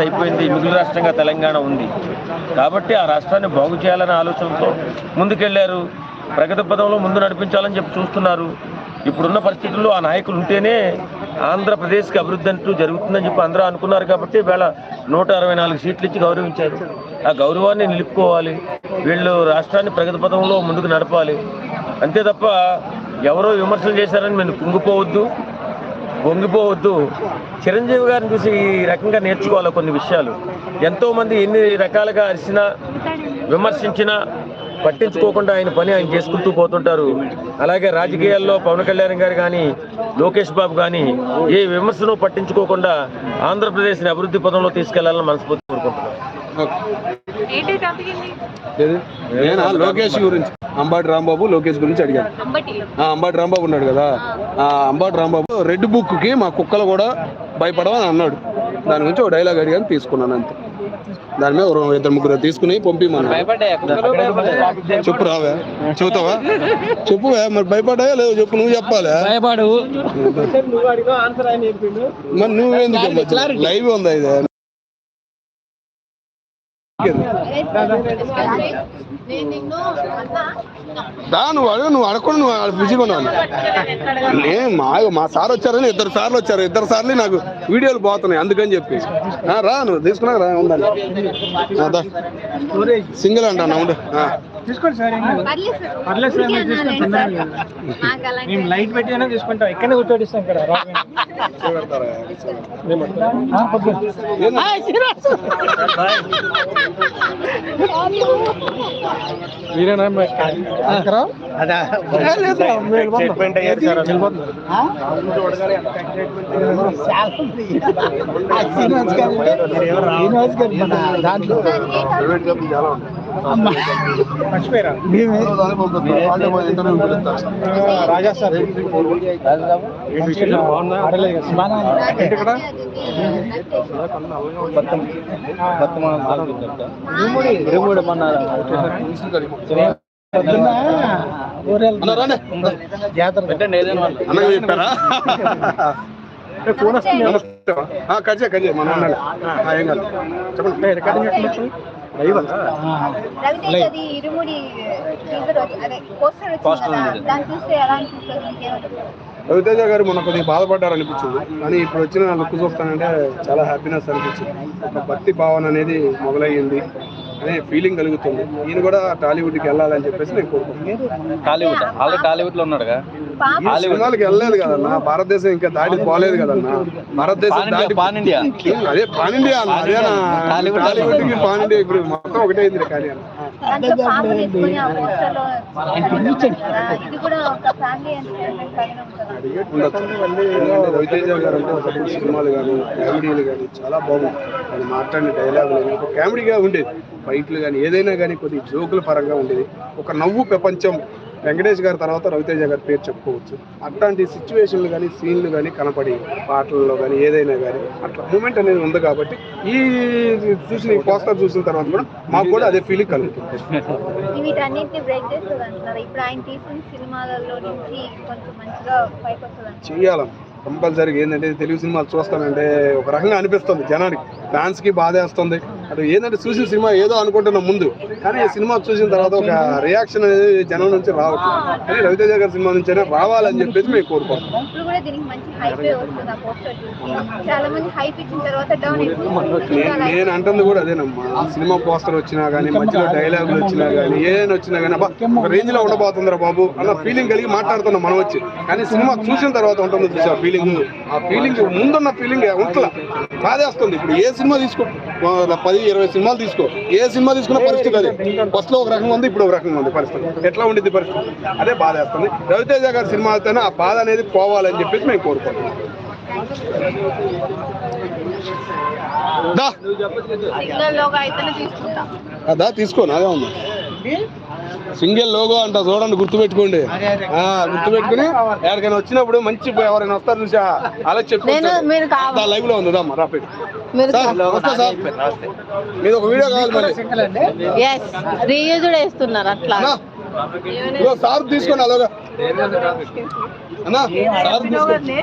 అయిపోయింది. మిగులు రాష్ట్రంగా తెలంగాణ ఉంది. కాబట్టి ఆ రాష్ట్రాన్ని బాగు చేయాలనే ఆలోచనతో ముందుకెళ్ళారు. ప్రగతి పదంలో ముందు నడిపించాలని చెప్పి చూస్తున్నారు. ఇప్పుడున్న పరిస్థితుల్లో ఆ నాయకులు ఉంటేనే ఆంధ్రప్రదేశ్కి అభివృద్ధి అంటూ జరుగుతుందని చెప్పి అందరూ అనుకున్నారు కాబట్టి వేళ నూట అరవై నాలుగు సీట్లు ఇచ్చి గౌరవించారు. ఆ గౌరవాన్ని నిలుపుకోవాలి. వీళ్ళు రాష్ట్రాన్ని ప్రగతి పదంలో ముందుకు నడపాలి. అంతే తప్ప ఎవరో విమర్శలు చేశారని మేము కుంగిపోవద్దు. వంగిపోవద్దు. చిరంజీవి గారిని చూసి ఈ రకంగా నేర్చుకోవాలి కొన్ని విషయాలు? ఎంతోమంది ఎన్ని రకాలుగా అరిచినా విమర్శించినా పట్టించుకోకుండా ఆయన పని ఆయన చేసుకుంటూ పోతుంటారు. అలాగే రాజకీయాల్లో పవన్ కళ్యాణ్ గారు కానీ లోకేష్ బాబు కానీ ఏ విమర్శను పట్టించుకోకుండా ఆంధ్రప్రదేశ్ని అభివృద్ధి పదంలో తీసుకెళ్ళాలని మనస్ఫూర్తి కోరుకుంటున్నాను నేనా? లోకేష్ గురించి. అంబాటి రాంబాబు లోకేష్ గురించి అడిగాను. అంబాటి. రాంబాబు ఉన్నాడు కదా. ఆ అంబాటి రాంబాబు రెడ్ బుక్కి మా కుక్కలు కూడా భయపడవని అన్నాడు. దాని గురించి ఒక డైలాగ్ అడిగాను తీసుకున్నాను అంతే. దాని మీద ఇద్దరు ముగ్గురు తీసుకుని పంపిమన్నా చెప్పు రావే. చెబుతావా? చెప్పువే మరి భయపడ్డాయా? లేదు చెప్పు నువ్వు చెప్పాలా. భయపడు. మరి నువ్వేందుకు లైవ్ ఉందా ఇది? దా నువ్వు అడుగు నువ్వు అడగకుండా నువ్వు బిజీగా ఉన్నావు. నేను మా మా సార్ వచ్చారని ఇద్దరు సార్లు వచ్చారు. ఇద్దరు సార్లు నాకు వీడియోలు పోతున్నాయి అందుకని చెప్పి. రా నువ్వు తీసుకున్నా రా ఉండాలి. సింగిల్ అంటాను ఉండు. ఆ. తీసుకోండి సార్. పర్లేదు మీరు మేము లైట్ పెట్టి తీసుకుంటాం. ఇక్కడనే కూర్చోటిస్తాం ఇక్కడ. మీరేనా దాంట్లో. మర్చిపోయారా? రాజా సార్. జాతర అన్నగా చెప్పారా ఫోన్ వస్తుంది కజే కజే మన ఏం కాదు. చెప్పండి. రవితేజ గారు మొన్న కొద్దిగా బాధపడ్డారు అనిపించింది కానీ ఇప్పుడు వచ్చిన లుక్ చూస్తానంటే చాలా హ్యాపీనెస్ అనిపించింది. ఒక భక్తి భావన అనేది మొదలయ్యింది. అనే ఫీలింగ్ కలుగుతుంది. ఈయన కూడా టాలీవుడ్కి వెళ్ళాలని చెప్పేసి నేను కోరుకుంటున్నాను. టాలీవుడ్? ఆల్రెడీ టాలీవుడ్లో ఉన్నాడుగా పాప. సినిమాలకి వెళ్ళలేదు కదన్నా. భారతదేశం ఇంకా దాటి పోలేదు కదన్నా. భారతదేశం పాన్ ఇండియా దాటి పాన్ ఇండియా. అదే పాన్ ఇండియా అన్న. అదేనా? టాలీవుడ్ టాలీవుడ్కి పాన్ ఇండియా ఇప్పుడు మొత్తం ఒకటే అయింది రవితేజ గారు అంటే ఒకప్పుడు సినిమాలు కానీ కామెడీలు కానీ చాలా బాగుంది ఆయన మాట్లాడిన డైలాగులు కామెడీగా ఉండేది. ఫైట్లు కానీ ఏదైనా కానీ కొద్ది జోకుల పరంగా ఉండేది. ఒక నవ్వు ప్రపంచం. వెంకటేష్ గారి తర్వాత రవితేజ గారి పేరు చెప్పుకోవచ్చు. అట్లాంటి సిచ్యువేషన్లు కానీ సీన్లు కానీ కనపడి పాటల్లో కానీ ఏదైనా కానీ అట్లా మూమెంట్ అనేది ఉంది కాబట్టి ఈ చూసిన పోస్టర్ చూసిన తర్వాత కూడా మాకు కూడా అదే ఫీలింగ్ కలుగుతుంది. చెయ్యాలని కంపల్సరీగా ఏంటంటే తెలుగు సినిమాలు చూస్తానంటే ఒక రకంగా అనిపిస్తుంది జనానికి. ఫ్యాన్స్కి బాధేస్తుంది. అటు ఏంటంటే చూసిన సినిమా ఏదో అనుకుంటున్నాం ముందు. కానీ ఈ సినిమా చూసిన తర్వాత ఒక రియాక్షన్ అనేది జనం నుంచి రావట్లేదు కానీ రవితేజ గారి సినిమా నుంచైనా రావాలని చెప్పేసి మేము కోరుకుంటున్నాం నేను అంటుంది కూడా అదేనమ్మా. సినిమా పోస్టర్ వచ్చినా కానీ మధ్యలో డైలాగులు వచ్చినా కానీ ఏదైనా వచ్చినా కానీ ఒక రేంజ్లో ఉండబోతుందిరా బాబు అన్న ఫీలింగ్ కలిగి మాట్లాడుతున్నాం మనం వచ్చి. కానీ సినిమా చూసిన తర్వాత ఉంటుంది చూసి ఫీలింగ్ ఆ ఫీలింగ్ ముందున్న ఫీలింగ్ ఉంటలా. బాధేస్తుంది. ఇప్పుడు ఏ సినిమా తీసుకో ఆ, పది ఇరవై సినిమాలు తీసుకో. ఏ సినిమా తీసుకున్న పరిస్థితి అదే? ఫస్ట్లో ఒక రకంగా ఉంది ఇప్పుడు ఒక రకంగా ఉంది పరిస్థితి. ఎట్లా ఉండిద్ది పరిస్థితి? అదే బాధేస్తుంది రవితేజ గారి సినిమా అయితేనే ఆ బాధ అనేది పోవాలని చెప్పేసి మేము కోరుకుంటున్నాం. దా. తీసుకోను అదే ఉంది. సింగిల్ లోగో అంట చూడండి గుర్తుపెట్టుకోండి. ఆ గుర్తుపెట్టుకుని ఎవరికైనా వచ్చినప్పుడు మంచి ఎవరైనా వస్తారు చూసా అలా చెప్పి లైవ్లో ఉంది రాపేడు సార్ సార్. మీద ఒక వీడియో కావాలి మరి. అట్లా. సార్ తీసుకోండి అలాగా. అన్నా సార్ తీసుకోండి.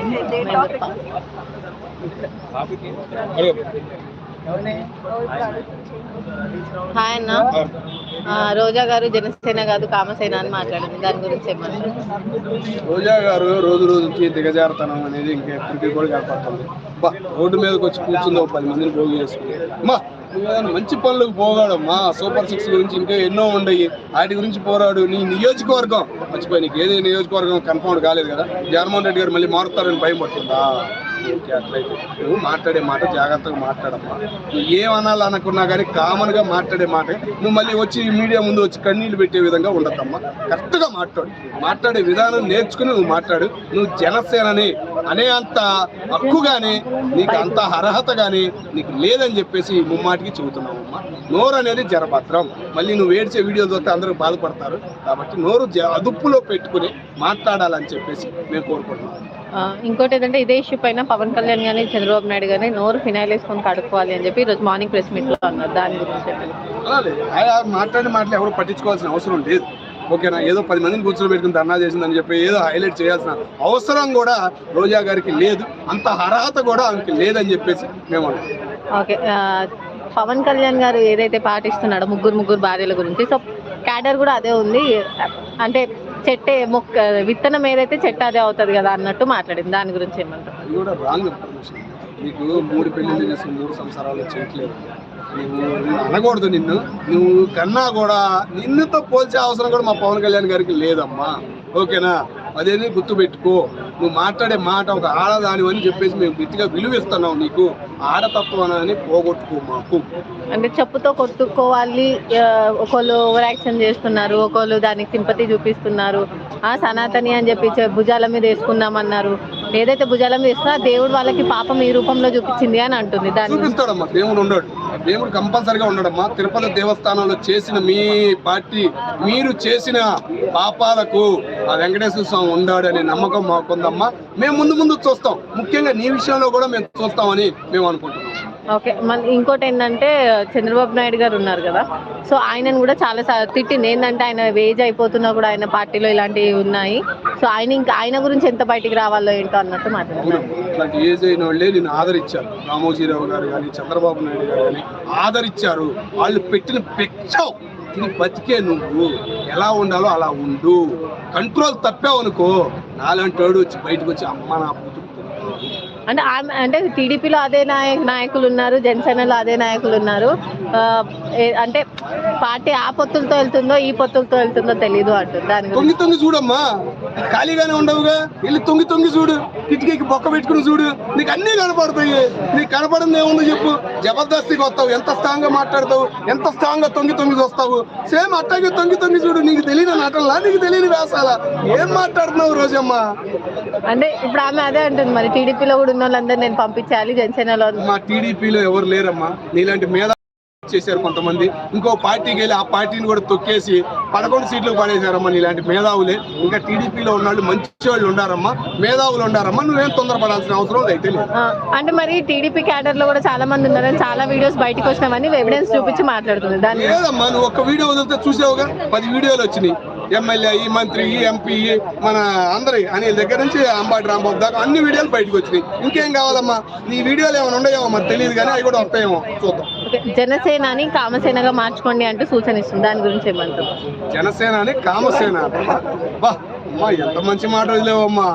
హాయ్ అన్న. రోజా గారు జనసేన కాదు కామసేన అని మాట్లాడింది. దాని గురించి ఏమన్నా రోజా గారు రోజు రోజుకి దిగజారుతనం అనేది ఇంకా ఎప్పటికీ కూడా కనపడుతుంది బా రోడ్డు మీదకి వచ్చి కూర్చుంది పది మందిని అమ్మా నువ్వు ఏదైనా మంచి పనులకు పోగాడమ్మా. సూపర్ సిక్స్ గురించి ఇంకా ఎన్నో ఉండయి. వాటి గురించి పోరాడు. నీ నియోజకవర్గం మర్చిపోయి నీకు ఏది నియోజకవర్గం కన్ఫర్మ్ కాలేదు కదా? జగన్మోహన్ రెడ్డి గారు మళ్ళీ మారుతారని భయం పడుతుందా? అట్లయితే. నువ్వు మాట్లాడే మాట జాగ్రత్తగా మాట్లాడమ్మా. నువ్వు ఏమనాలి అనుకున్నా కానీ కామన్గా మాట్లాడే మాట. నువ్వు మళ్ళీ వచ్చి మీడియా ముందు వచ్చి కన్నీళ్ళు పెట్టే విధంగా ఉండద్దమ్మా. కరెక్ట్గా మాట్లాడు. మాట్లాడే విధానం నేర్చుకుని నువ్వు మాట్లాడు. నువ్వు జనసేనని అనే అంత హక్కు కానీ నీకు అంత అర్హత కానీ నీకు లేదని చెప్పేసి ముమ్మాటికి చెబుతున్నావు అమ్మా నోరు అనేది జరభద్రం మళ్ళీ నువ్వు ఏడ్చే వీడియోలు చూస్తే అందరూ బాధపడతారు. కాబట్టి నోరు జ- అదుపులో పెట్టుకుని మాట్లాడాలని చెప్పేసి మేము కోరుకుంటున్నాం. ఇంకోటి ఏంటంటే ఇదే ఇష్యూ పైన పవన్ కళ్యాణ్ గానీ చంద్రబాబు నాయుడు గానీ నోరు ఫినాయిల్ వేసుకొని కడుక్కోవాలి అని చెప్పి ఈరోజు మార్నింగ్ ప్రెస్ మీట్లో అన్నారు. దాని గురించి మాట్లాడిన మాటలు ఎవరు పట్టించుకోవాల్సిన అవసరం లేదు. ఓకేనా? ఏదో పది మందిని కూర్చొని పెట్టుకుని ధర్నా చేసిందని చెప్పి ఏదో హైలైట్ చేయాల్సిన అవసరం కూడా రోజా గారికి లేదు. అంత అర్హత కూడా ఆమెకి లేదని చెప్పేసి మేము ఓకే పవన్ కళ్యాణ్ గారు ఏదైతే పాటిస్తున్నాడో ముగ్గురు ముగ్గురు భార్యల గురించి సో క్యాడర్ కూడా అదే ఉంది. అంటే చెట్టే మొక్క విత్తనం ఏదైతే చెట్టు అదే అవుతుంది కదా అన్నట్టు మాట్లాడింది. దాని గురించి ఏమంటారు అది కూడా రాంగ్ ఇన్ఫర్మేషన్ మూడు పెళ్ళి మూడు సంవత్సరాలు చేయట్లేదు. నువ్వు అనకూడదు నిన్ను. నువ్వు కన్నా కూడా నిన్నుతో పోల్చే అవసరం కూడా మా పవన్ కళ్యాణ్ గారికి లేదమ్మా. ఓకేనా? అదేని గుర్తుపెట్టుకో. నువ్వు మాట్లాడే మాట ఒక ఆడదాని అని చెప్పేసి మేము గట్టిగా విలువిస్తున్నాం నీకు. ఆడతత్వం అని పోగొట్టుకో మాకు. అంటే చెప్పుతో కొట్టుకోవాలి ఒకళ్ళు ఓవర్ యాక్షన్ చేస్తున్నారు ఒకళ్ళు దానికి సింపతి చూపిస్తున్నారు. ఆ సనాతని అని చెప్పి భుజాల మీద వేసుకున్నామన్నారు ఏదైతే భుజాల మీద వేసుకున్నా దేవుడు వాళ్ళకి పాపం ఈ రూపంలో చూపించింది అని అంటుంది దాని గురించి. చూపిస్తాడమ్మా. దేవుడు ఉండడు. దేవుడు కంపల్సరిగా ఉండడమ్మా తిరుపతి దేవస్థానంలో చేసిన మీ పార్టీ మీరు చేసిన పాపాలకు ఆ వెంకటేశ్వర స్వామి ఉండాడు అనే నమ్మకం మాకుందమ్మా. మేము ముందు ముందు చూస్తాం. ముఖ్యంగా నీ విషయంలో కూడా మేము చూస్తామని మేము అనుకుంటున్నాం. ఓకే. మన ఇంకోటి ఏంటంటే చంద్రబాబు నాయుడు గారు ఉన్నారు కదా. సో ఆయనను కూడా చాలా తిట్టింది ఏంటంటే ఆయన వేజ్ అయిపోతున్నా కూడా ఆయన పార్టీలో ఇలాంటివి ఉన్నాయి. సో ఆయన ఇంకా ఆయన గురించి ఎంత బయటికి రావాలో ఏంటో అన్నట్టు మాట్లాడారు ఏజ్ అయిన వాళ్ళే నిన్ను ఆదరించారు. రామోజీరావు గారు కానీ చంద్రబాబు నాయుడు గారు కానీ ఆదరించారు. వాళ్ళు పెట్టిన పెచ్చావు. తిని బతికే నువ్వు. ఎలా ఉండాలో అలా ఉండు. కంట్రోల్ తప్పావు అనుకో నాలాంటి వాడు వచ్చి బయటకు వచ్చి అమ్మ నా అంటే ఆమె అంటే టీడీపీలో అదే నాయక నాయకులు ఉన్నారు జనసేనలో అదే నాయకులు ఉన్నారు ఆ, అంటే పార్టీ ఆ పొత్తులతో వెళ్తుందో ఈ పొత్తులతో వెళ్తుందో తెలీదు అంటుంది దాని చూడమ్మా. ఖాళీగానే ఉండవుగా. వెళ్ళి తొంగి తొంగి చూడు. కిటికీకి బొక్క పెట్టుకుని చూడు. నీకు అన్నీ కనపడతాయి. నీకు కనపడింది ఏముందో చెప్పు. జబర్దస్తిగా వస్తావు. ఎంత స్ట్రాంగ్గా మాట్లాడతావు? ఎంత స్ట్రాంగ్గా తొంగి తొంగి వస్తావు సేమ్ అట్టాగే తొంగి తొంగి చూడు. నీకు తెలియని నటనలా నీకు తెలియని వేసాలా ఏం మాట్లాడుతున్నావు రోజమ్మా? అంటే ఇప్పుడు ఆమె అదే అంటుంది. మరి టీడీపీలో కూడా ఉన్న వాళ్ళందరూ నేను పంపించాలి జనసేనలో మా టీడీపీలో ఎవరు లేరమ్మా? నీలాంటి మీద చేశారు కొంతమంది. ఇంకో పార్టీకి వెళ్ళి ఆ పార్టీని కూడా తొక్కేసి పదకొండు సీట్లు పడేశారమ్మా నీలాంటి మేధావులే. ఇంకా టీడీపీలో ఉన్న వాళ్ళు మంచి వాళ్ళు ఉండారమ్మా. మేధావులు ఉండారమ్మా. నువ్వేం తొందరపడాల్సిన అవసరం అయితే అంటే మరి టీడీపీ క్యాడర్లో కూడా చాలా మంది ఉన్నారని చాలా వీడియోస్ బయటకు వచ్చినామని ఎవిడెన్స్ చూపించి మాట్లాడుతుంది. దాని. లేదమ్మా నువ్వు ఒక్క వీడియో వదిలితే చూసావుగా? పది వీడియోలు వచ్చినాయి. ఎమ్మెల్యే ఈ మంత్రి ఈ ఎంపీ మన అందరి అనిల్ దగ్గర నుంచి అంబాటి రాంబాబు దాకా అన్ని వీడియోలు బయటకు వచ్చినాయి. ఇంకేం కావాలమ్మా? నీ వీడియోలు ఏమైనా ఉన్నాయేమో మరి తెలియదు కానీ అవి కూడా వస్తాయేమో చూద్దాం. జనసేనని కామసేనగా మార్చుకోండి అంటూ సూచన ఇస్తుంది. దాని గురించి ఏమంటారు? జనసేన అని కామసేన. బా అమ్మా ఎంత మంచి మాట వదిలేవమ్మా?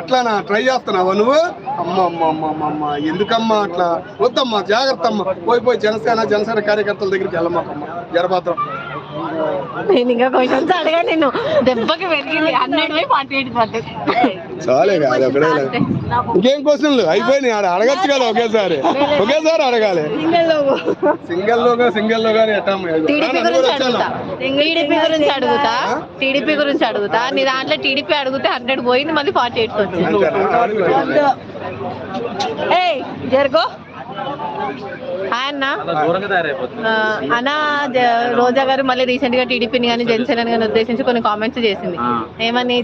అట్లానా? ట్రై చేస్తున్నావా నువ్వు? అమ్మ అమ్మ అమ్మ అమ్మ అమ్మ ఎందుకమ్మా అట్లా? వద్దమ్మా జాగ్రత్త అమ్మా పోయి పోయి జనసేన జనసేన కార్యకర్తల దగ్గరికి వెళ్ళమాకమ్మా జరభద్రం నేను ఇంకా క్వశ్చన్స్ అడగా నేను దెబ్బకి పెరిగింది. Hundred by forty eight percent చాలే కాదు ఒకటే ఇంకేం క్వశ్చన్లు అయిపోయినాయి ఆడ అడగచ్చు కదా ఒకేసారి. ఒకేసారి అడగాలి. సింగిల్ లోగా. సింగిల్ లోగానే టీడీపీ గురించి అడుగుతా. టీడీపీ గురించి అడుగుతా. టీడీపీ గురించి అడుగుతా. నీ దాంట్లో టీడీపీ అడిగితే హండ్రెడ్ పోయింది మళ్ళీ ఫార్టీ ఎయిట్ వచ్చింది. ఏయ్ జరుగో. హాయ్ అన్న రోజా గారు మళ్ళీ రీసెంట్గా టీడీపీని కానీ జనసేన కానీ ఉద్దేశించి కొన్ని కామెంట్స్ చేసింది. ఏమని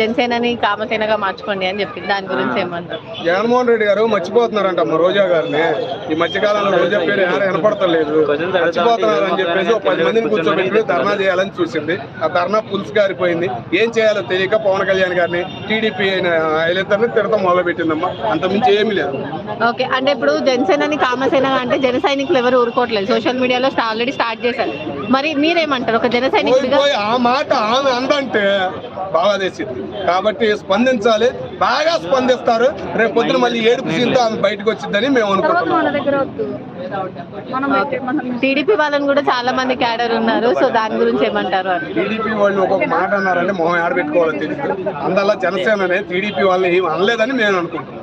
జనసేనని కామసేనగా మార్చుకోండి అని చెప్పింది. దాని గురించి ఏమంటారు జగన్మోహన్ రెడ్డి గారు మర్చిపోతున్నారంట రోజా గారిని. ఈ మధ్య కాలంలో రోజా పేరు ఎవరు వినపడతలేదు. మర్చిపోతున్నారు అని చెప్పేసి ఒక పది మందిని కూర్చోబెట్టి ధర్నా చేయాలని చూసింది. ఆ ధర్నా పులుసు గారిపోయింది. ఏం చేయాలో తెలియక పవన్ కళ్యాణ్ గారిని టీడీపీ అయిన వీళ్ళిద్దరిని తిడతాం మొదలు పెట్టిందమ్మా అంత మించి ఏమీ లేదు. ఓకే అంటే ఇప్పుడు జనసేనని కామసేనగా అంటే జన సైనికులు ఎవరు ఊరుకోవట్లేదు. సోషల్ మీడియాలో ఆల్రెడీ స్టార్ట్ చేశారు. మరి మీరేమంటారు? ఒక జన సైనికుడిగా ఆ మాట ఆమె అందంటే బాగా చేసింది. కాబట్టి స్పందించాలి. బాగా స్పందిస్తారు. రేపు పొద్దున మళ్ళీ ఏడుపు సీన్తో ఆమె బయటకు వచ్చిందని మేము అనుకుంటున్నాం. టీడీపీ వాళ్ళని కూడా చాలా మంది క్యాడర్ ఉన్నారు. సో దాని గురించి ఏమంటారు టీడీపీ వాళ్ళు ఒక్కొక్క మాట అన్నారంటే మొహం ఆడబెట్టుకోవాలో తెలియదు అందువల్ల జనసేననే టీడీపీ వాళ్ళని ఏం అనలేదని నేను అనుకుంటున్నాను.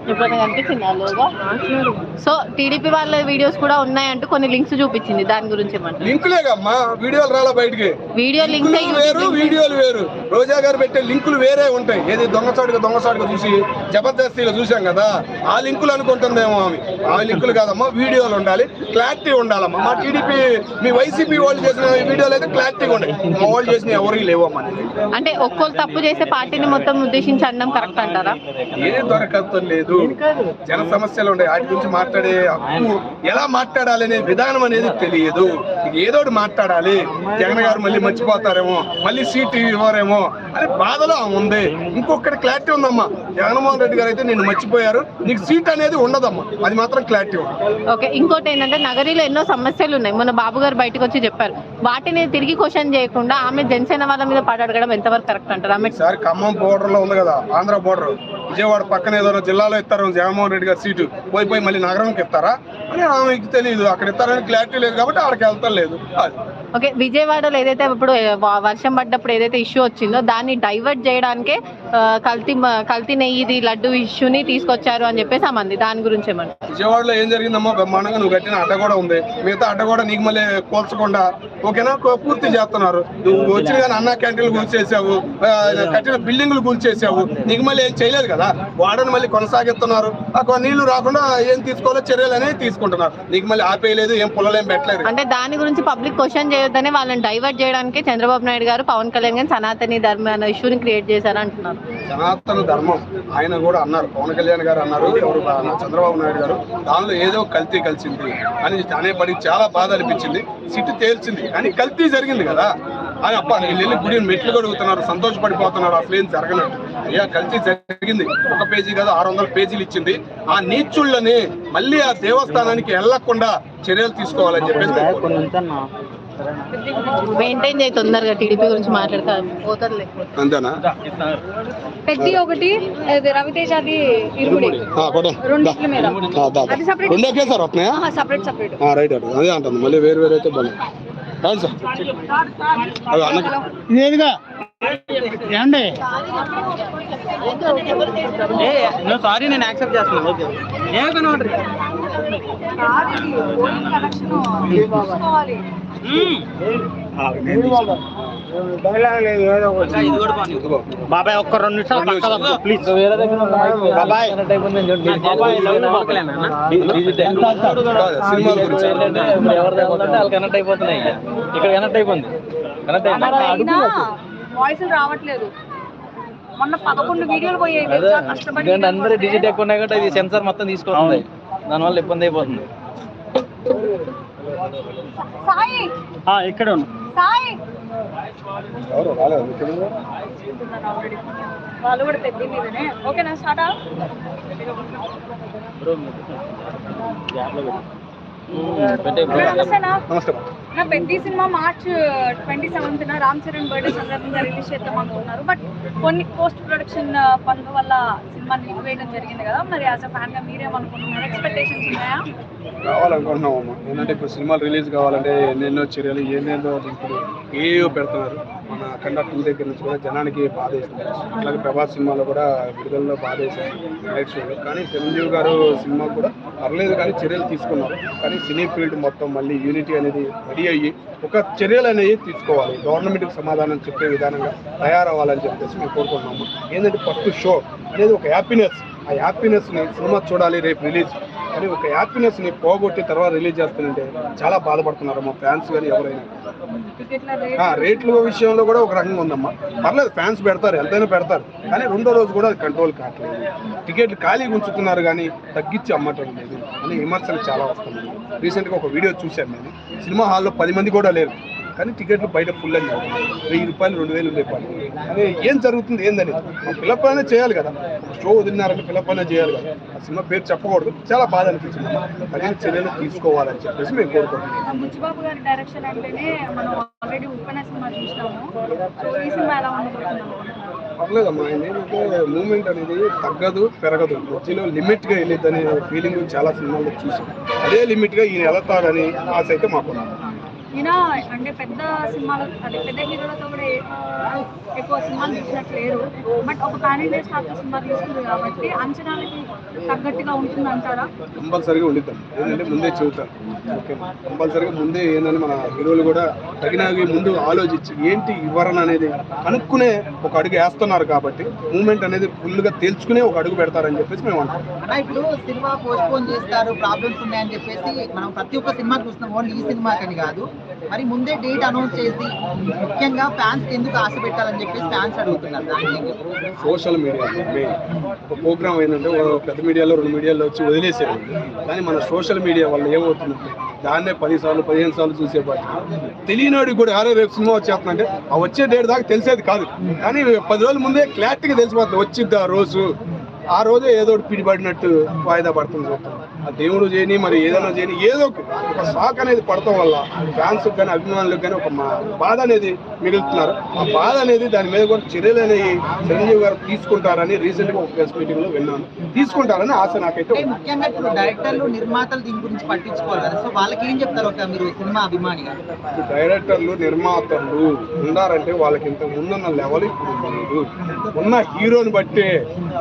సో టీడీపీ వాళ్ళ వీడియోస్ కూడా ఉన్నాయంటూ కొన్ని లింక్స్ చూపించింది. దాని గురించి ఏమంటారు? లింకులేగమ్మా వీడియోలు రాలా బయటికి. వీడియో లింక్స్ వేరు వీడియోలు వేరు. రోజా గారు పెట్టే లింకులు వేరే ఉంటాయి. ఏది దొంగసాటుగా దొంగసాటుగా చూసి జబర్దస్తిగా చూసాం కదా ఆ లింకులు అనుకుంటుందేమో ఆమె ఆ లింకులు కాదమ్మా వీడియోలు ఉండాలి. క్లారిటీ ఉండాలమ్మా. మా టీడీపీ మీ వైసీపీ వాళ్ళు చేసిన వీడియోలు అయితే క్లారిటీగా ఉన్నాయి మా వాళ్ళు చేసిన ఎవరికి లేవమ్మా. అంటే ఒక్కోళ్ళు తప్పు చేసే పార్టీని మొత్తం ఉద్దేశించి అనడం కరెక్ట్ అంటారా? ఏ దొరకత్వం లేదు జన సమస్యలు ఉన్నాయి వాటి గురించి మాట్లాడే హక్కు ఎలా మాట్లాడాలి అనే విధానం అనేది తెలియదు. ఏదో మాట్లాడాలి. జగన్ గారు మళ్ళీ మర్చిపోతారేమో మళ్ళీ సీట్ ఇవ్వరేమో అని బాధలో ఉంది. ఇంకొకటి క్లారిటీ ఉందమ్మా. జగన్మోహన్ రెడ్డి గారు అయితే నేను మర్చిపోయారు. నీకు సీట్ అనేది ఉండదమ్మా. అది మాత్రం క్లారిటీ ఓకే ఇంకోటి ఏంటంటే నగరీలో ఎన్నో సమస్యలు ఉన్నాయి. మొన్న బాబు గారు బయటకు వచ్చి చెప్పారు. వాటిని తిరిగి క్వశ్చన్ చేయకుండా ఆమె జనసేన వాళ్ళ మీద పడగడం ఎంతవరకు కరెక్ట్ అంటారు? ఆమె ఈసారి ఖమ్మం బోర్డర్లో ఉంది కదా ఆంధ్ర బోర్డర్. విజయవాడ పక్కన ఏదో జిల్లాలో ఇస్తారు జగన్మోహన్ రెడ్డి గారి సీటు. పోయి పోయి మళ్ళీ నగరంకి ఇస్తారా? అని ఆమెకి తెలియదు అక్కడ ఇస్తారని క్లారిటీ లేదు కాబట్టి అక్కడికి వెళ్తాం లేదు అది. ఓకే విజయవాడలో ఏదైతే ఇప్పుడు వర్షం పడ్డప్పుడు ఏదైతే ఇష్యూ వచ్చిందో దాన్ని డైవర్ట్ చేయడానికే కల్తీ కల్తీ నెయ్యిది లడ్డు ఇష్యూని తీసుకొచ్చారు అని చెప్పేసి ఆమంది దాని గురించి ఏమంటారు? విజయవాడలో ఏం జరిగిందమ్మా బ్రహ్మాండంగా నువ్వు కట్టిన అడ్డ కూడా ఉంది. మిగతా అడ్డ కూడా నీకు మళ్ళీ కోల్చకుండా ఓకేనా? పూర్తి చేస్తున్నారు. నువ్వు వచ్చిన కానీ అన్న క్యాంటీన్లు కూల్చేసావు కట్టిన బిల్డింగ్లు కూల్చేసావు నీకు మళ్ళీ ఏం చేయలేదు కదా? వాడని మళ్ళీ కొనసాగిస్తున్నారు. ఆ కొ- నీళ్ళు రాకుండా ఏం తీసుకోవాలో చర్యలు అనేవి తీసుకుంటున్నారు. నీకు మళ్ళీ ఆపేయలేదు ఏం పుల్లలేం పెట్టలేదు. అంటే దాని గురించి పబ్లిక్ క్వశ్చన్ చేయొద్దనే వాళ్ళని డైవర్ట్ చేయడానికి చంద్రబాబు నాయుడు గారు పవన్ కళ్యాణ్ గారు సనాతని ధర్మ అనే ఇష్యూని క్రియేట్ చేశారు అంటున్నారు. సనాతన ధర్మం. ఆయన కూడా అన్నారు. పవన్ కళ్యాణ్ గారు అన్నారు. ఎవరు చంద్రబాబు నాయుడు గారు దానిలో ఏదో కల్తీ కలిసింది అని అనేపడికి చాలా బాధ అనిపించింది. సిట్టు తేల్చింది. కానీ కల్తీ జరిగింది కదా. అని అప్ప వీళ్ళు గుడి మెట్లు కడుగుతున్నారు సంతోషపడిపోతున్నారు. అసలు ఏం జరగనట్టు. అయ్యా కల్తీ జరిగింది. ఒక పేజీ కాదు ఆరు వందల పేజీలు ఇచ్చింది. ఆ నీచుళ్ళని మళ్ళీ ఆ దేవస్థానానికి వెళ్ళకుండా చర్యలు తీసుకోవాలని చెప్పేసి. మెయింటైన్ చేయి తొందరగా టీడీపీ గురించి మాట్లాడతారు. పోతుంది అంతేనా? పెద్ద ఒకటి అది రవితేజది ఇరుముడి. రెండిట్ల మీద. అది separate. రెండే వస్తున్నాయా? సపరేట్ సపరేట్ రైట్ అటు అదే అంటుంది. మళ్ళీ వేరు వేరు అయితే బాగుంది రండి సార్. అవి అన్నకి. ఇదేదిగా? ఏమండి? సారీ నేను యాక్సెప్ట్ చేస్తున్నాను ఓకే ఏమైనా బాబాయ్ ఒక్క రెండు నిమిషాలు ప్లీజ్ బాబాయ్. వాళ్ళు కనెక్ట్ అయిపోతున్నాయి ఇక్కడ కనెక్ట్ అయిపోయింది. కనెక్ట్ అయిపోయింది. వాయిస్ రావట్లేదు. మొన్న పదకొండు వీడియోలు పోయాయి అదే తెలుసా? కష్టపడి ఎందుకంటే అందరూ డిజిట్ ఎక్కువ ఉన్నాయి కాబట్టి ఇది సెన్సార్ మొత్తం తీసుకొస్తుంది. దానివల్ల ఇబ్బంది అయిపోతుంది. సాయి! ఇక్కడ సాయి! ఎవరు? రాలేదు? ఇక్కడ వాళ్ళు కూడా పెద్ద మీదనే ఓకేనా స్టార్ట్ నమస్తే నా పెద్ద cinema March twenty seventh Ram Charan birthday సందర్భంగా రిలీజ్ చేద్దాం అనుకున్నారు. బట్ కొన్ని పోస్ట్ ప్రొడక్షన్ పనుల వల్ల సినిమా నిలిపివేయడం జరిగింది కదా. మరి యాజ్ అ ఫ్యాన్గా మీరేమనుకుంటున్నారు? ఎక్స్పెక్టేషన్స్ ఉన్నాయా? కావాలనుకుంటున్నాం అమ్మ ఏంటంటే ఇప్పుడు సినిమాలు రిలీజ్ కావాలంటే ఎన్నెన్నో చర్యలు ఎన్నెన్నో ఇప్పుడు ఏవో పెడుతున్నారు. మన అఖండ టూ దగ్గర నుంచి కూడా జనానికి బాధ వేస్తున్నారు అలాగే ప్రభాస్ సినిమాలో కూడా విడుదలలో బాధ వేశారు నైట్ షోలో కానీ చిరంజీవి గారు సినిమా కూడా పర్లేదు కానీ చర్యలు తీసుకున్నారు కానీ సినీ ఫీల్డ్ మొత్తం మళ్ళీ యూనిటీ అనేది రెడీ అయ్యి ఒక చర్యలు అనేవి తీసుకోవాలి. గవర్నమెంట్కి సమాధానం చెప్పే విధానంగా తయారవ్వాలని చెప్పేసి మేము కోరుకుంటున్నాము. ఏంటంటే ఫస్ట్ షో అనేది ఒక హ్యాపీనెస్. ఆ హ్యాపీనెస్ని సినిమా చూడాలి రేపు రిలీజ్. అని ఒక హ్యాపీనెస్ని పోగొట్టి తర్వాత రిలీజ్ చేస్తానంటే చాలా బాధపడుతున్నారు మా ఫ్యాన్స్ కానీ ఎవరైనా. రేట్లు రేట్ల విషయంలో కూడా ఒక రకంగా ఉందమ్మా. పర్లేదు ఫ్యాన్స్ పెడతారు ఎంతైనా పెడతారు. కానీ రెండో రోజు కూడా అది కంట్రోల్ కావట్లేదు. టికెట్లు ఖాళీ ఉంచుతున్నారు కానీ తగ్గించి అమ్మటం లేదు అని విమర్శలు చాలా వస్తున్నాయి. రీసెంట్గా ఒక వీడియో చూశాను నేను. సినిమా హాల్లో పది మంది కూడా లేరు. కానీ టికెట్లు బయట ఫుల్ అని. వెయ్యి రూపాయలు రెండు వేలు పని. అదే ఏం జరుగుతుంది ఏందని అయినా చేయాలి కదా. షో వదిలినారంటే ఫిలప్ అయినా చేయాలి కదా. ఆ సినిమా పేరు చెప్పకూడదు. చాలా బాధ అనిపించింది. తగిన చర్యలు తీసుకోవాలని చెప్పేసి మేము కోరుకుంటున్నాం. పర్లేదమ్మా ఏంటంటే మూమెంట్ అనేది తగ్గదు పెరగదు. మధ్యలో లిమిట్గా వెళ్ళిద్ది అనే ఫీలింగ్ చాలా సినిమాల్లో చూసాం. అదే లిమిట్గా ఈయన వెళతాడని ఆశ అయితే మాకు ఈయన అంటే పెద్ద సినిమాలు అదే పెద్ద హీరోలతో కూడా ఎక్కువ సినిమాలు చూసినట్టు లేరు బట్ ఒక పాన్ ఇండియా స్టార్ సినిమా తీస్తుంది కాబట్టి అంచనాలకి తగ్గట్టుగా ఉంటుంది అంటారా కంపల్సరీగా ఉండిద్దాం. ఏంటంటే ముందే చెబుతాను ఓకే. కంపల్సరీగా ముందే ఏంటంటే మన హీరోలు కూడా తగినవి ముందు ఆలోచించి ఏంటి వివరణ అనేది కనుక్కునే ఒక అడుగు వేస్తున్నారు కాబట్టి మూమెంట్ అనేది ఫుల్గా తేల్చుకునే ఒక అడుగు పెడతారని చెప్పేసి మేము అంటాం ఇప్పుడు సినిమా పోస్ట్ పోన్ చేస్తారు ప్రాబ్లమ్స్ ఉన్నాయని చెప్పేసి మనం ప్రతి ఒక్క సినిమా చూస్తున్నాం. ఓన్లీ ఈ సినిమాకని కాదు. మరి ముందే డేట్ అనౌన్స్ చేసి ముఖ్యంగా ఫ్యాన్స్ ఎందుకు ఆశ పెట్టాలని చెప్పేసి ఫ్యాన్స్ అడుగుతున్నారు. సోషల్ మీడియా ఒక ప్రోగ్రామ్ ఏంటంటే పెద్ద మీడియాలో రెండు మీడియాలో వచ్చి వదిలేసేది కానీ మన సోషల్ మీడియా వల్ల ఏమవుతుందంటే దాన్నే పది సార్లు పదిహేను సార్లు చూసేపాటి తెలియనివాడికి కూడా ఆరో రేపు సినిమా వచ్చేస్తుందంటే ఆ వచ్చే డేట్ దాకా తెలిసేది కాదు. కానీ పది రోజుల ముందే క్లారిటీగా తెలిసిపోతుంది. వచ్చిద్ది ఆ రోజు? ఆ రోజే ఏదో ఒకటి పిడిపడినట్టు వాయిదా పడుతుంది. ఆ దేవుడు చేయని మరి ఏదైనా చేయని ఏదో ఒక షాక్ అనేది పడటం వల్ల ఫ్యాన్స్ కానీ అభిమానులకు కానీ ఒక బాధ అనేది మిగులుతున్నారు. ఆ బాధ అనేది దాని మీద కూడా చర్యలు అనేవి చిరంజీవి గారు తీసుకుంటారని రీసెంట్గా ఒక ప్రెస్ మీటింగ్లో విన్నాను. తీసుకుంటారని ఆశ నాకైతే. ముఖ్యంగా ఇప్పుడు డైరెక్టర్లు నిర్మాతలు దీని గురించి పట్టించుకోవాలి కదా. సో వాళ్ళకి ఏం చెప్తారు? ఒక మీరు సినిమా అభిమానిగా. ఇప్పుడు డైరెక్టర్లు నిర్మాతలు ఉన్నారంటే వాళ్ళకి ఇంత ముందున్న లెవెల్ ఇప్పుడు ఉన్న హీరోని బట్టే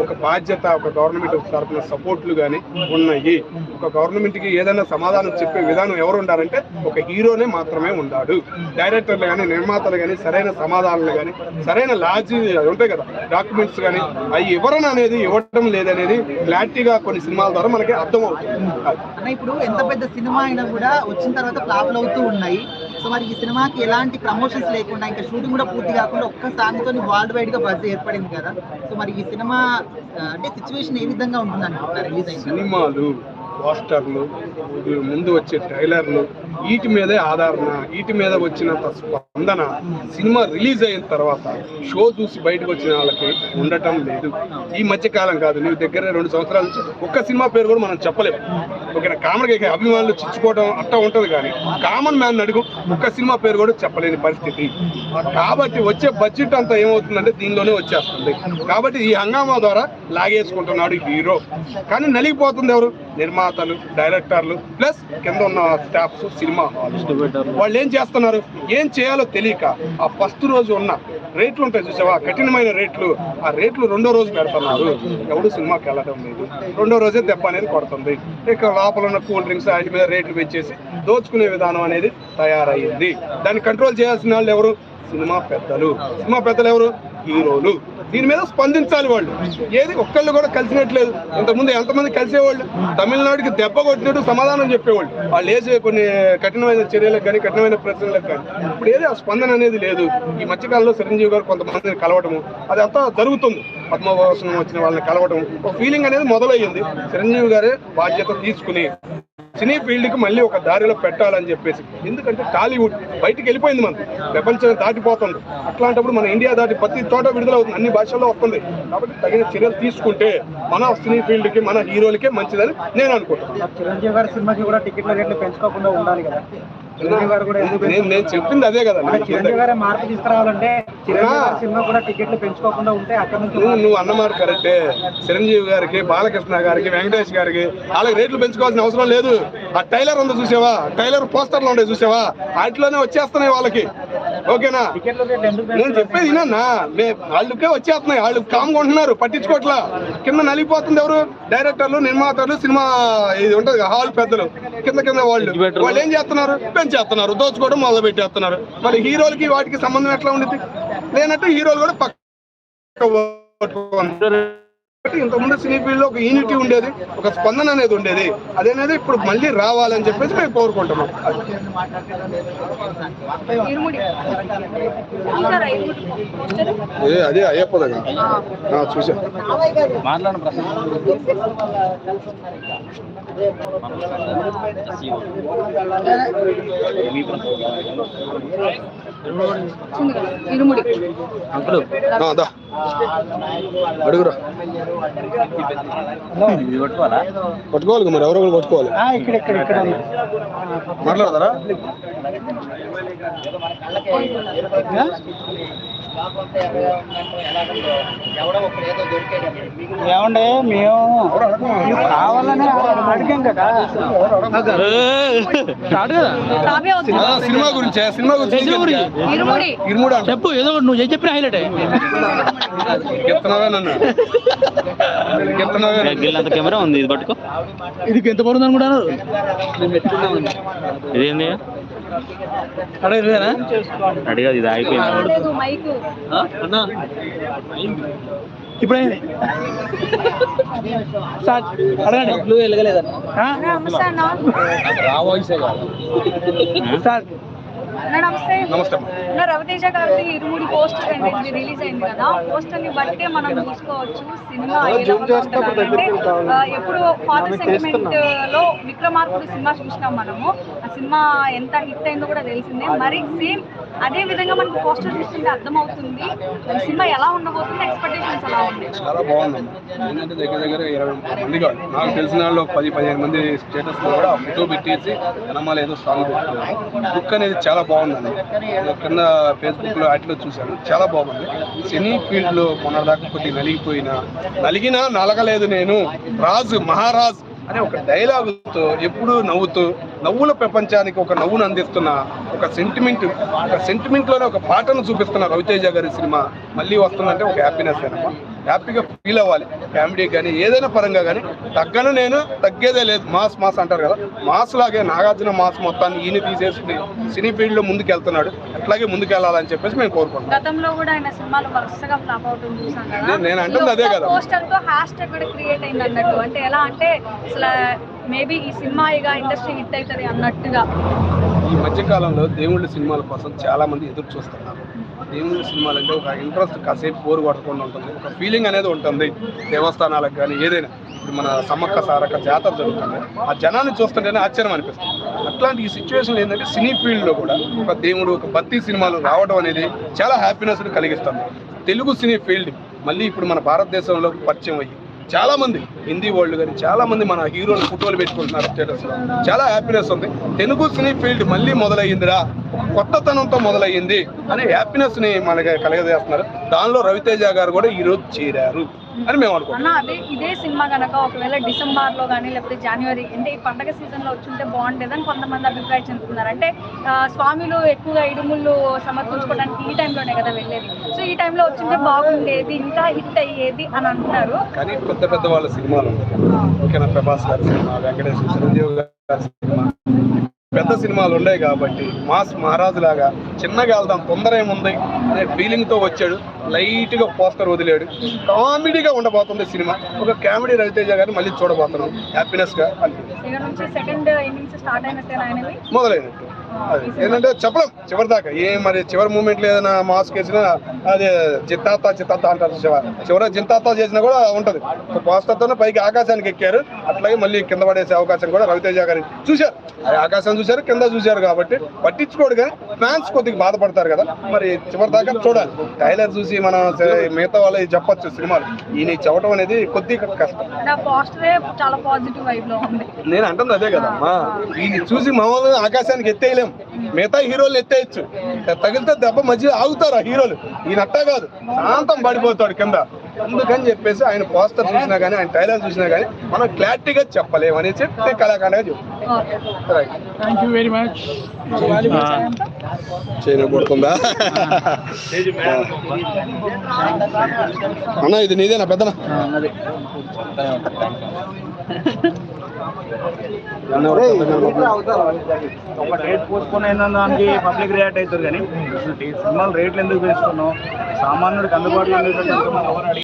ఒక బాధ్యత ఒక గవర్నమెంట్ తరఫున సపోర్ట్లు కానీ ఉన్నాయి. ఒక గవర్నమెంట్కి ఏదైనా సమాధానం చెప్పే విధానం ఎవరు ఉండాలంటే ఒక హీరోనే మాత్రమే ఉండాడు డైరెక్టర్లు కానీ నిర్మాతలు కానీ సరైన సమాధానాలు కానీ సరైన లాజీ ఉంటాయి కదా డాక్యుమెంట్స్ కానీ అవి వివరణ అనేది ఇవ్వడం లేదనేది క్లారిటీగా కొన్ని సినిమాల ద్వారా మనకి అర్థం అవుతుంది అది. అన్న ఇప్పుడు ఎంత పెద్ద సినిమా అయినా కూడా వచ్చిన తర్వాత ఫ్లాప్లు అవుతూ ఉన్నాయి సో మరి ఈ సినిమాకి ఎలాంటి ప్రమోషన్స్ లేకుండా ఇంకా షూటింగ్ కూడా పూర్తి కాకుండా ఒక్క సాంగ్ తోని వరల్డ్ వైడ్గా బజ్ ఏర్పడింది కదా సో మరి ఈ సినిమా అంటే సిచ్యువేషన్ ఏ విధంగా ఉంటుంది అనుకుంటున్నారు రిలీజ్ అయిన తర్వాత? సినిమాలు పోస్టర్లు ముందు వచ్చే ట్రైలర్లు వీటి మీదే ఆధారణ వీటి మీద వచ్చినంత స్పందన సినిమా రిలీజ్ అయిన తర్వాత షో చూసి బయటకు వచ్చిన వాళ్ళకి ఉండటం లేదు. ఈ మధ్యకాలం కాదు నీవు దగ్గర రెండు సంవత్సరాల నుంచి ఒక్క సినిమా పేరు కూడా మనం చెప్పలేము ఓకేనా కామన్ అభిమానులు చిచ్చుకోవడం అట్టా ఉంటుంది కానీ కామన్ మ్యాన్ అడుగు ఒక్క సినిమా పేరు కూడా చెప్పలేని పరిస్థితి. కాబట్టి వచ్చే బడ్జెట్ అంతా ఏమవుతుందంటే దీనిలోనే వచ్చేస్తుంది. కాబట్టి ఈ హంగామా ద్వారా లాగేసుకుంటున్నాడు హీరో. కానీ నలిగిపోతుంది ఎవరు? నిర్మాత. నిర్మాతలు డైరెక్టర్లు ప్లస్ కింద ఉన్న స్టాఫ్స్ సినిమా హాల్ వాళ్ళు ఏం చేస్తున్నారు? ఏం చేయాలో తెలియక ఆ ఫస్ట్ రోజు ఉన్న రేట్లు ఉంటాయి చూసావా? కఠినమైన రేట్లు. ఆ రేట్లు రెండో రోజు పెడుతున్నారు. ఎవడు సినిమాకి వెళ్ళడం లేదు. రెండో రోజే దెబ్బ అనేది కొడుతుంది. ఇక లోపల ఉన్న కూల్ డ్రింక్స్ వాటి మీద రేట్లు పెంచేసి దోచుకునే విధానం అనేది తయారయ్యింది. దాన్ని కంట్రోల్ చేయాల్సిన వాళ్ళు ఎవరు? సినిమా పెద్దలు. సినిమా పెద్దలు ఎవరు? హీరోలు. దీని మీద స్పందించాలి వాళ్ళు. ఏది ఒక్కళ్ళు కూడా కలిసినట్లేదు. ఇంతకుముందు ఎంతమంది కలిసేవాళ్ళు? తమిళనాడుకి దెబ్బ కొట్టినట్టు సమాధానం చెప్పేవాళ్ళు. వాళ్ళు వేసే కొన్ని కఠినమైన చర్యలకు కానీ కఠినమైన ప్రశ్నలకు కానీ. ఇప్పుడు ఏది ఆ స్పందన అనేది లేదు. ఈ మధ్యకాలంలో చిరంజీవి గారు కొంతమందిని కలవటము అదంతా జరుగుతుంది. పద్మభూషణం వచ్చిన వాళ్ళని కలవటం ఒక ఫీలింగ్ అనేది మొదలయ్యింది. చిరంజీవి గారే బాధ్యత తీసుకుని సినీ ఫీల్డ్కి మళ్ళీ ఒక దారిలో పెట్టాలని చెప్పేసి. ఎందుకంటే టాలీవుడ్ బయటికి వెళ్ళిపోయింది మనం ప్రపంచం దాటిపోతుంది. అట్లాంటప్పుడు మన ఇండియా దాటి ప్రతి చోట విడుదల అవుతుంది అన్ని భాషల్లో వస్తుంది. కాబట్టి తగిన చర్యలు తీసుకుంటే మన సినీ ఫీల్డ్కి మన హీరోలకే మంచిదని నేను అనుకుంటున్నాను. చిరంజీవి గారి సినిమాకి కూడా టికెట్ల రేట్లు పెంచుకోకుండా ఉండాలి కదా. నేను నేను చెప్పింది అదే కదా. మార్పు తీసుకురావాలంటే సినిమా కూడా టికెట్లు పెంచుకోకుండా ఉంటే అక్కడ నుంచి నువ్వు నువ్వు అన్నమాట కరెక్టే. చిరంజీవి గారికి బాలకృష్ణ గారికి వెంకటేష్ గారికి వాళ్ళకి రేట్లు పెంచుకోవాల్సిన అవసరం లేదు. ఆ టైలర్ ఉందో చూసావా? టైలర్ పోస్టర్లు ఉండే చూసావా? వాటిలోనే వచ్చేస్తున్నాయి వాళ్ళకి. ఓకేనా? నేను చెప్పేది వినన్నా. వాళ్ళకే వచ్చేస్తున్నాయి. వాళ్ళు కామ్గా ఉంటున్నారు. పట్టించుకోవట్లా. కింద నలిగిపోతుంది ఎవరు? డైరెక్టర్లు నిర్మాతలు సినిమా ఇది ఉంటది హాల్ పెద్దలు. కింద కింద వాళ్ళు. వాళ్ళు ఏం చేస్తున్నారు? పెంచేస్తున్నారు. దోచుకోవడం మొదలు పెట్టేస్తున్నారు మరి హీరోలకి వాటికి సంబంధం ఎట్లా ఉండిద్ది? లేనట్టు హీరోలు కూడా పక్క ఇంతకుముందు సినీ ఫీల్డ్లో ఒక యూనిటీ ఉండేది ఒక స్పందన అనేది ఉండేది. అదేనేది ఇప్పుడు మళ్ళీ రావాలని చెప్పేసి మేము కోరుకుంటున్నాం. ఏ అదే అయ్యప్ప దగ్గర. చూసా మాట్లాడండి ప్రసన్న వచ్చింది కదా ఇరుముడి అంకులు ఆ, దా అడుగురా ఇది పట్టుకోవాలా పట్టుకోవాలి మరి ఎవరో ఒకరు పట్టుకోవాలి ఇక్కడ ఇక్కడ ఇక్కడ మాట్లాడతారా ఏమండే మేము కావాలని అడిగాం కదా. సినిమా గురించి సినిమా గురించి ఇరుముడి చెప్పు ఏదో నువ్వు ఏం చెప్పిన హైలైట్ గిల్లంత కెమెరా ఉంది ఇది పట్టుకో. ఇది ఎంత పడుతుంది అనుకుంటాను ఇదేంది? అడగలేదా అడిగదు ఇది అయిపోయింది మైక్. ఇప్పుడైంది? సార్ అడగండి. బ్లూ వెళ్ళగలేదని నమస్తే అన్న. సార్ అన్న నమస్తే. రవితేజ ఇరుముడి పోస్టర్ రిలీజ్ అయింది కదా. పోస్టర్ని బట్టే మనం చూసుకోవచ్చు సినిమా ఎప్పుడు ఫాదర్ సెంటిమెంట్లో విక్రమార్కుడు సినిమా చూసినాం మనము. ఆ సినిమా ఎంత హిట్ అయిందో కూడా తెలిసిందే. మరి సేమ్ అదే విధంగా మనకు పోస్టర్ చూస్తుంటే అర్థమవుతుంది సినిమా ఎలా ఉండబోతుంది ఎక్స్పెక్టేషన్స్ ఎలా ఉంది చాలా బాగుంది. ఏంటంటే దగ్గర దగ్గర ఇరవై మంది కాదు. నాకు తెలిసిన వాళ్ళు పది పదిహేను మంది స్టేటస్లో కూడా ఫోటో పెట్టేసి ఏదో సాంగ్ బుక్ అనేది చాలా బాగుందండి. కింద ఫేస్బుక్లో వాటిలో చూశాను. చాలా బాగుంది. సినీ ఫీల్డ్లో మొన్నదాకా కొద్ది నలిగిపోయిన నలిగినా నలగలేదు నేను. రాజు మహారాజ్ అనే ఒక డైలాగుతో ఎప్పుడూ నవ్వుతూ నవ్వుల ప్రపంచానికి ఒక నవ్వును అందిస్తున్న ఒక సెంటిమెంట్ ఒక సెంటిమెంట్లోనే ఒక పాటను చూపిస్తున్న రవితేజ గారి సినిమా మళ్ళీ వస్తుందంటే ఒక హ్యాపీనెస్ అనమా హ్యాపీగా ఫీల్ అవ్వాలి. ఫ్యామిలీ కానీ ఏదైనా పరంగా కానీ తగ్గను నేను తగ్గేదే లేదు. మాస్ మాస్ అంటారు కదా. మాస్ లాగే నాగార్జున మాస్ మొత్తాన్ని ఈయన తీసేసి సినీ ఫీల్డ్లో ముందుకు వెళ్తున్నాడు అట్లాగే ముందుకు వెళ్ళాలని చెప్పేసి మేము కోరుకుంటున్నాం. నేను అంటుంది అదే కదా. మేబీ ఈ సినిమా ఇక ఇండస్ట్రీ హిట్ అవుతుంది అన్నట్టుగా. ఈ మధ్యకాలంలో దేవుళ్ళ సినిమాల కోసం చాలా మంది ఎదురు చూస్తున్నారు. దేవుళ్ళ సినిమాలు అంటే ఒక ఇంట్రెస్ట్ కాసేపు బోరు కొట్టకుండా ఉంటుంది. ఒక ఫీలింగ్ అనేది ఉంటుంది. దేవస్థానాలకు కానీ ఏదైనా. ఇప్పుడు మన సమ్మక్క సారక్క జాతర జరుగుతుంది. ఆ జనాన్ని చూస్తుంటేనే ఆశ్చర్యం అనిపిస్తుంది. అట్లాంటి ఈ సిచ్యువేషన్ ఏంటంటే సినీ ఫీల్డ్లో కూడా ఒక దేవుడు ఒక భక్తి సినిమాలు రావడం అనేది చాలా హ్యాపీనెస్ని కలిగిస్తుంది. తెలుగు సినీ ఫీల్డ్ మళ్ళీ ఇప్పుడు మన భారతదేశంలో పరిచయం అయ్యి చాలా మంది హిందీ వాళ్ళు కానీ చాలామంది మన హీరోలు ఫోటోలు పెట్టుకుంటున్నారు స్టేటస్. చాలా హ్యాపీనెస్ ఉంది. తెలుగు సినీ ఫీల్డ్ మళ్ళీ మొదలయ్యిందిరా. కొత్తతనంతో మొదలయ్యింది అనే హ్యాపీనెస్ని మనకి కలగజేస్తున్నారు. దానిలో రవితేజ గారు కూడా ఈరోజు చేరారు. అని మేము అనుకుంటున్నాం. అన్న అదే ఇదే సినిమా కనుక ఒకవేళ డిసెంబర్లో కానీ లేకపోతే జనవరి అంటే ఈ పండగ సీజన్లో వచ్చుంటే బాగుండేదని కొంతమంది అభిప్రాయం చెందుతున్నారు. అంటే స్వామిలు ఎక్కువగా ఇడుముళ్ళు సమర్పించుకోవడానికి ఈ టైంలోనే కదా వెళ్ళేది. సో ఈ టైంలో వచ్చింటే బాగుండేది ఇంకా హిట్ అయ్యేది అని అంటున్నారు. కానీ పెద్ద పెద్ద వాళ్ళ సినిమాలు ఓకేనా ప్రభాస్ గారి సినిమా వెంకటేశ్వర చిరంజీవి గారి సినిమా. పెద్ద సినిమాలు ఉన్నాయి కాబట్టి మాస్ మహారాజు లాగా చిన్నగా వెళ్దాం తొందర ఏముంది అనే ఫీలింగ్తో వచ్చాడు. లైట్గా పోస్టర్ వదిలాడు. కామెడీగా ఉండబోతుంది సినిమా. ఒక కామెడీ రవితేజ గారిని మళ్ళీ చూడబోతున్నాం. హ్యాపీనెస్గా. అనిపిస్తుంది మొదలైనట్టు. ఏంటంటే చెప్పలేం చివరి దాకా. ఏ మరి చివరి మూమెంట్లో ఏదైనా మాస్క్ వేసినా అది జిత్తాత చిత్తాత అంటారు చివ చివరి జింతాత చేసినా కూడా ఉంటది. ఒక పోస్టర్తోనే పైకి ఆకాశానికి ఎక్కారు. అట్లాగే మళ్ళీ కింద పడేసే అవకాశం కూడా రవితేజ గారి చూశారు. ఆకాశం చూశారు కింద చూశారు కాబట్టి పట్టించుకోడు కానీ ఫ్యాన్స్ కొద్దిగా బాధపడతారు కదా. మరి చివరి దాకా చూడాలి. టైలర్ చూసి మనం మిగతా వాళ్ళకి చెప్పొచ్చు సినిమాలు. ఈయన చెప్పడం అనేది కొద్దిగా కష్టం. నేను అంటుంది అదే కదా. అమ్మా ఇది చూసి మామూలుగా ఆకాశానికి ఎత్తేయలేం మిగతా హీరోలు ఎత్తేయచ్చు. తగిలితే దెబ్బ మధ్య ఆగుతారు ఆ హీరోలు. ఈయన అట్టా కాదు. శాంతం పడిపోతాడు కింద. అందుకని చెప్పేసి ఆయన పోస్టర్ చూసినా కానీ ఆయన టైలర్ చూసినా కానీ మనం క్లారిటీగా చెప్పలేము అని చెప్తే కళాఖండగా చెప్తాం okay right thank you very much అన్న ఇది నీదేనా పెద్దనా? ఒక డేట్ పోస్ట్పోన్ అయిన దానికి పబ్లిక్ రియాక్ట్ అవుతారు కానీ సినిమాలు రేట్లు ఎందుకు పెంచుతున్నావు? సామాన్యుడికి అందుబాటులో